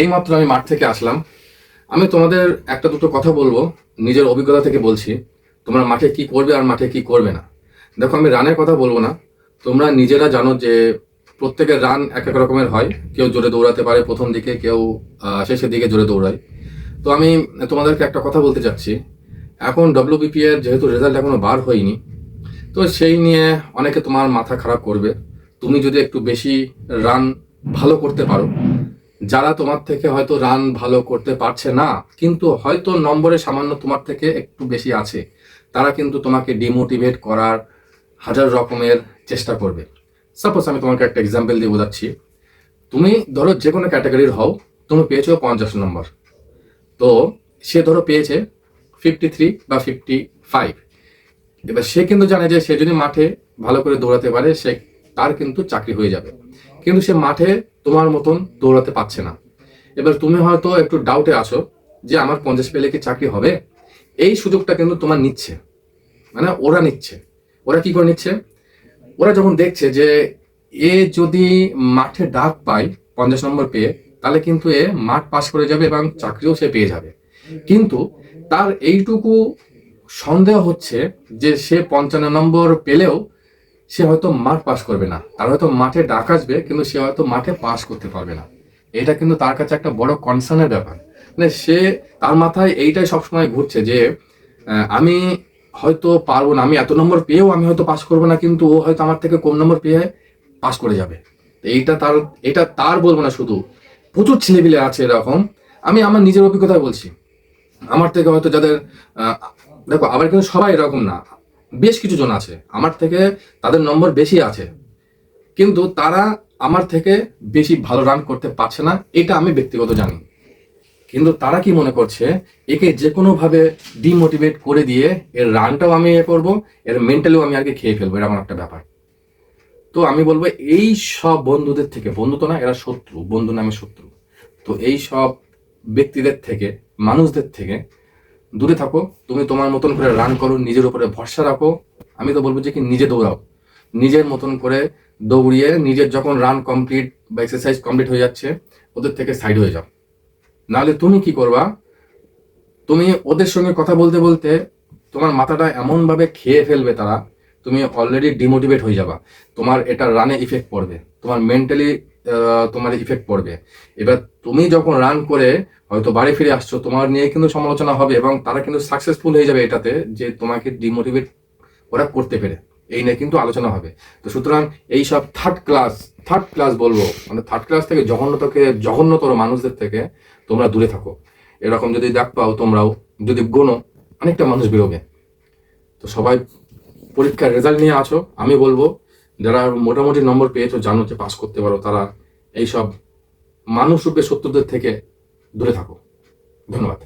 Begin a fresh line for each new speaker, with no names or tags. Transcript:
এইমাত্র আমি মাঠ থেকে আসলাম। আমি তোমাদের একটা দুটো কথা বলব, নিজের অভিজ্ঞতা থেকে বলছি। তোমরা মাঠে কি করবে আর মাঠে কি করবে না। দেখো, আমি রানের কথা বলব না। তোমরা নিজেরা জানো যে প্রত্যেকের রান এক এক রকমের হয়। কেউ জোরে দৌড়াতে পারে প্রথম দিকে, কেউ শেষের দিকে জোরে দৌড়ায়। তো আমি তোমাদেরকে একটা কথা বলতে চাচ্ছি। এখন ডব্লিউবিপি এর যেহেতু রেজাল্ট এখনও বার হয়নি, তো সেই নিয়ে অনেকে তোমার মাথা খারাপ করবে। তুমি যদি একটু বেশি রান ভালো করতে পারো যারা তোমার থেকে হয়তো রান ভালো করতে পারছে না, কিন্তু হয়তো নম্বরে সামান্য তোমার থেকে একটু বেশি আছে, তারা কিন্তু তোমাকে ডিমোটিভেট করার হাজার রকমের চেষ্টা করবে। সাপোজ আমি তোমাকে একটা এক্সাম্পল দিয়ে বোঝাচ্ছি। তুমি ধরো যে কোনো ক্যাটাগরির হও, তুমি পেয়েছ পঞ্চাশ নম্বর। তো সে ধরো পেয়েছে ফিফটি থ্রি বা ফিফটি ফাইভ এবার সে কিন্তু জানে যে সে যদি মাঠে ভালো করে দৌড়াতে পারে, সে তার কিন্তু চাকরি হয়ে যাবে। কিন্তু সে মাঠে তোমার মতন দৌড়াতে পারছে না। এবার তুমি হয়তো একটু ডাউটে আছো যে আমার পঞ্চাশ পেলে কি চাকরি হবে? এই সুযোগটা কিন্তু তোমার নিচ্ছে। মানে ওরা নিচ্ছে। ওরা কি করে নিচ্ছে? ওরা যখন দেখছে যে এ যদি মাঠে ডাক পায় পঞ্চাশ নম্বর পেয়ে, তাহলে কিন্তু এ মাঠ পাশ করে যাবে এবং চাকরিও সে পেয়ে যাবে। কিন্তু তার এইটুকু সন্দেহ হচ্ছে যে সে পঞ্চান্ন নম্বর পেলেও সে হয়তো মাঠ পাস করবে না। তার হয়তো মাঠে ডাক আসবে, কিন্তু সে হয়তো মাঠে পাস করতে পারবে না। এটা কিন্তু তার কাছে একটা বড় কনসার্নের ব্যাপার। মানে সে তার মাথায় এইটাই সবসময় ঘুরছে যে আমি হয়তো পারব না, আমি এত নম্বর পেয়েও আমি হয়তো পাস করব না, কিন্তু ও হয়তো আমার থেকে কম নম্বর পেয়ে পাস করে যাবে। এইটা তার, এটা তার বলব না শুধু। প্রচুর ছেলেপিলে আছে এরকম। আমি আমার নিজের অভিজ্ঞতায় বলছি। আমার থেকে হয়তো যাদের দেখো, আবার কিন্তু সবাই এরকম না। বেশ কিছু জন আছে। আমার থেকে তাদের নম্বর বেশি আছে। কিন্তু তারা আমার থেকে বেশি ভালো রান করতে পারছে না, এটা আমি ব্যক্তিগত জানি। কিন্তু তারা কি মনে করছে? একে যে কোনো ভাবে ডিমোটিভেট করে দিয়ে এর রানটাও আমি এ করব, এর মেন্টালিও আমি আগে খেয়ে ফেলব, এরকম একটা ব্যাপার। তো আমি বলব এই সব বন্ধুদের থেকে, বন্ধু তো না, এরা শত্রু, বন্ধু নামে শত্রু। তো এই সব ব্যক্তিদের থেকে, মানুষদের থেকে দূরে থাকো, তুমি তোমার মতন করে রান করো, নিজের উপরে ভরসা রাখো। আমি তো বলব যে কি, নিজে দৌড়াও। নিজের মতন করে দৌড়িয়ে নিজের যখন রান কমপ্লিট বা এক্সারসাইজ কমপ্লিট হয়ে যাচ্ছে, ওদের থেকে সাইড হয়ে যাও। নাহলে তুমি কি করবা? তুমি ওদের সঙ্গে কথা বলতে বলতে তোমার মাথাটা এমন ভাবে খেয়ে ফেলবে তারা, তুমি অলরেডি ডিমোটিভেট হয়ে যাবা। তোমার এটা রানে ইফেক্ট পড়বে। তোমার মেন্টালি তোমার ইফেক্ট পড়বে। এবার তুমি যখন রান করে হয়তো বাড়ি ফিরে আসছো, তোমার নিয়ে কিন্তু সমালোচনা হবে এবং তারা কিন্তু সাকসেসফুল হয়ে যাবে এটাতে যে তোমাকে ডিমোটিভেট ওরা করতে পেরে। এই নিয়ে কিন্তু আলোচনা হবে। তো সুতরাং এই সব থার্ড ক্লাস থার্ড ক্লাস বলব মানে থার্ড ক্লাস থেকে জঘন্যতকে, জঘন্যতর মানুষদের থেকে তোমরা দূরে থাকো। এরকম যদি দেখ পাও তোমরাও, যদি গোনো, অনেকটা মানুষ বেরোবে। তো সবাই পরীক্ষার রেজাল্ট নিয়ে আছো, আমি বলব যারা মোটামুটি নম্বর পেয়েছ জানো যে পাস করতে পারো, তারা এইসব মানুষ রূপে শত্রুদের থেকে দূরে থাকো। ধন্যবাদ।